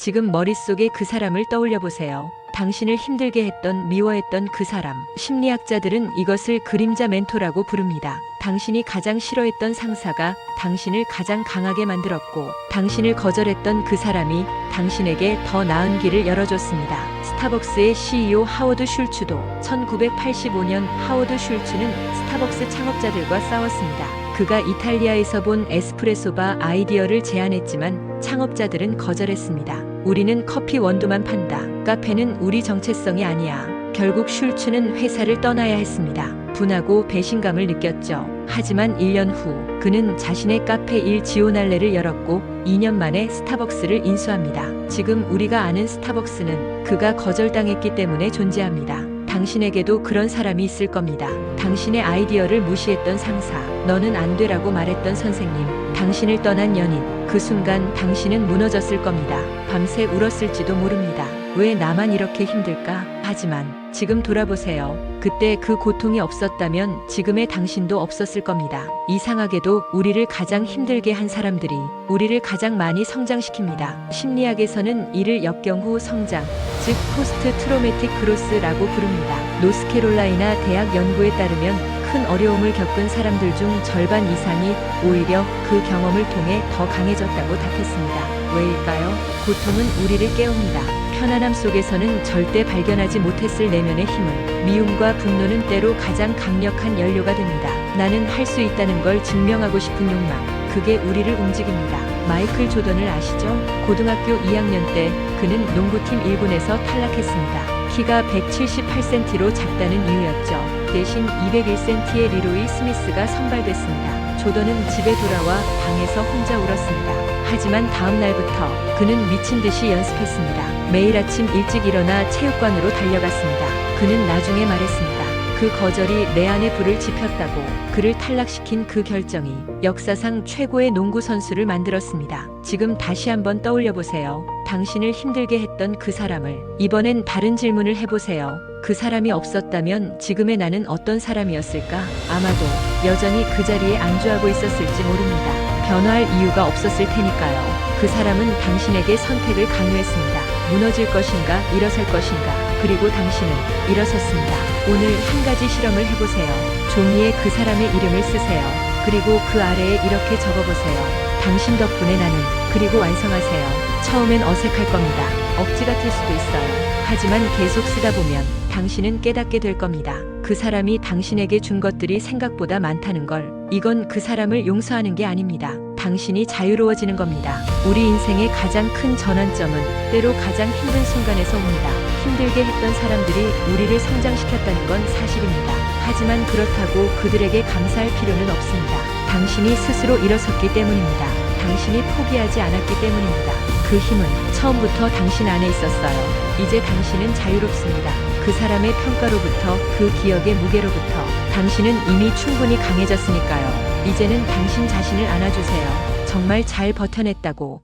지금 머릿속에 그 사람을 떠올려 보세요. 당신을 힘들게 했던 미워했던 그 사람. 심리학자들은 이것을 그림자 멘토라고 부릅니다. 당신이 가장 싫어했던 상사가 당신을 가장 강하게 만들었고, 당신을 거절했던 그 사람이 당신에게 더 나은 길을 열어줬습니다. 스타벅스의 CEO 하워드 슐츠도 1985년 하워드 슐츠는 스타벅스 창업자들과 싸웠습니다. 그가 이탈리아에서 본 에스프레소바 아이디어를 제안했지만 창업자들은 거절했습니다. 우리는 커피 원두만 판다. 카페는 우리 정체성이 아니야. 결국 슐츠는 회사를 떠나야 했습니다. 분하고 배신감을 느꼈죠. 하지만 1년 후 그는 자신의 카페 일 지오날레를 열었고 2년 만에 스타벅스를 인수합니다. 지금 우리가 아는 스타벅스는 그가 거절당했기 때문에 존재합니다. 당신에게도 그런 사람이 있을 겁니다. 당신의 아이디어를 무시했던 상사, 너는 안 되라고 말했던 선생님, 당신을 떠난 연인, 그 순간 당신은 무너졌을 겁니다. 밤새 울었을지도 모릅니다. 왜 나만 이렇게 힘들까? 하지만 지금 돌아보세요. 그때 그 고통이 없었다면 지금의 당신도 없었을 겁니다. 이상하게도 우리를 가장 힘들게 한 사람들이 우리를 가장 많이 성장시킵니다. 심리학에서는 이를 역경 후 성장, 즉 포스트 트로매틱 그로스라고 부릅니다. 노스캐롤라이나 대학 연구에 따르면 큰 어려움을 겪은 사람들 중 절반 이상이 오히려 그 경험을 통해 더 강해졌다고 답했습니다. 왜일까요? 고통은 우리를 깨웁니다. 편안함 속에서는 절대 발견하지 못했을 내면의 힘을, 미움과 분노는 때로 가장 강력한 연료가 됩니다. 나는 할 수 있다는 걸 증명하고 싶은 욕망, 그게 우리를 움직입니다. 마이클 조던을 아시죠? 고등학교 2학년 때 그는 농구팀 1군에서 탈락했습니다. 키가 178cm로 작다는 이유였죠. 대신 201cm의 리로이 스미스가 선발됐습니다. 조던은 집에 돌아와 방에서 혼자 울었습니다. 하지만 다음 날부터 그는 미친 듯이 연습했습니다. 매일 아침 일찍 일어나 체육관으로 달려갔습니다. 그는 나중에 말했습니다. 그 거절이 내 안에 불을 지폈다고 그를 탈락시킨 그 결정이 역사상 최고의 농구 선수를 만들었습니다. 지금 다시 한번 떠올려 보세요. 당신을 힘들게 했던 그 사람을 이번엔 다른 질문을 해보세요. 그 사람이 없었다면 지금의 나는 어떤 사람이었을까? 아마도 여전히 그 자리에 안주하고 있었을지 모릅니다. 변화할 이유가 없었을 테니까요. 그 사람은 당신에게 선택을 강요했습니다. 무너질 것인가, 일어설 것인가. 그리고 당신은 일어섰습니다. 오늘 한 가지 실험을 해보세요. 종이에 그 사람의 이름을 쓰세요. 그리고 그 아래에 이렇게 적어보세요. 당신 덕분에 나는, 그리고 완성하세요. 처음엔 어색할 겁니다. 억지 같을 수도 있어요. 하지만 계속 쓰다 보면 당신은 깨닫게 될 겁니다. 그 사람이 당신에게 준 것들이 생각보다 많다는 걸. 이건 그 사람을 용서하는 게 아닙니다. 당신이 자유로워지는 겁니다. 우리 인생의 가장 큰 전환점은 때로 가장 힘든 순간에서 옵니다. 힘들게 했던 사람들이 우리를 성장시켰다는 건 사실입니다. 하지만 그렇다고 그들에게 감사할 필요는 없습니다. 당신이 스스로 일어섰기 때문입니다. 당신이 포기하지 않았기 때문입니다. 그 힘은 처음부터 당신 안에 있었어요. 이제 당신은 자유롭습니다. 그 사람의 평가로부터 그 기억의 무게로부터 당신은 이미 충분히 강해졌으니까요. 이제는 당신 자신을 안아주세요. 정말 잘 버텨냈다고